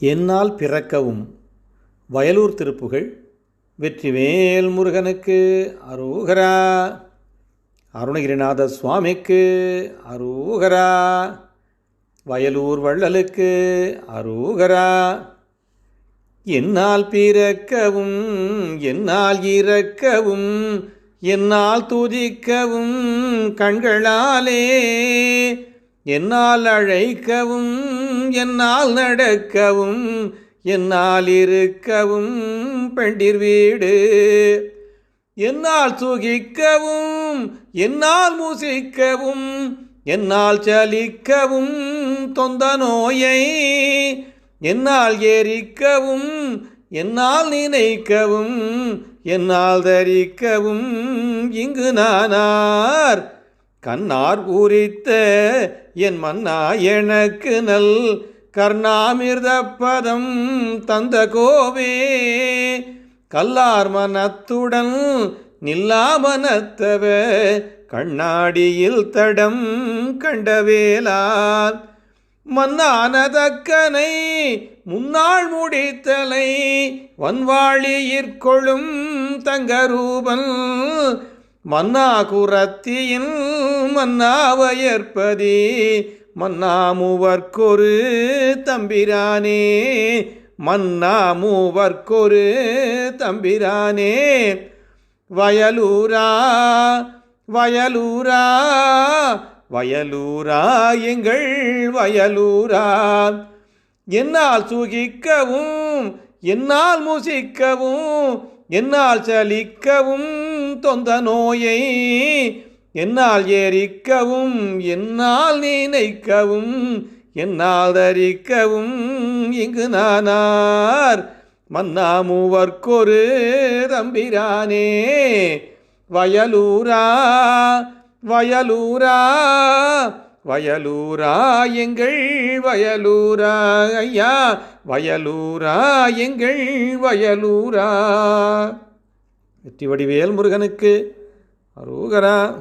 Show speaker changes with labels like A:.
A: என்னால் பிறக்கவும் வயலூர் திருப்புகள் வெற்றிவேல் முருகனுக்கு அரோகரா. அருணகிரிநாத சுவாமிக்கு அரோகரா. வயலூர் வள்ளலுக்கு அரோகரா. என்னால் பிறக்கவும் என்னால் இறக்கவும் என்னால் துதிக்கவும் கண்களாலே என்னால் அழைக்கவும் என்னால் நடக்கவும் என்னால் இருக்கவும் பெண்டிர் வீடு. என்னால் சுகிக்கவும் என்னால் மூசிக்கவும் என்னால் சலிக்கவும் தொந்த நோயை. என்னால் எரிக்கவும் என்னால் நினைக்கவும் என்னால் தரிக்கவும் இங்கு நானார். கண்ணார் பூரித்த என் மன்னா எனக்கு நல் கர்ணாமிர்த பதம் தந்த கோவே. கல்லார் மனத்துடன் நில்லா மனத்தவ கண்ணாடியில் தடம் கண்டவேலால் மன்னானதக்கனை முன்னாள் முடித்தலை வன்வாழியிற்கொள்ளும் தங்கரூபன் மன்னா குரத்தியின் மன்னாவயற்பதி. மன்னா மூவர்க்கொரு தம்பிரானே. மன்னாமுவர்க்கொரு தம்பிரானே. வயலூரா வயலூரா வயலூரா எங்கள் வயலூரா. என்னால் சுகிக்கவும் என்னால் முசிக்கவும் என்னால் சலிக்கவும் தொந்த நோயை என்னால் ஏறிக்கவும் என்னால் நினைக்கவும் என்னால் தரிக்கவும் இங்கு நானார். மன்னா மூவர்க்கொரு தம்பிரானே வயலூரா வயலூரா வயலூரா எங்கள் வயலூரா ஐயா வயலூரா எங்கள் வயலூரா. வெற்றி வடிவேல் முருகனுக்கு அருகரா.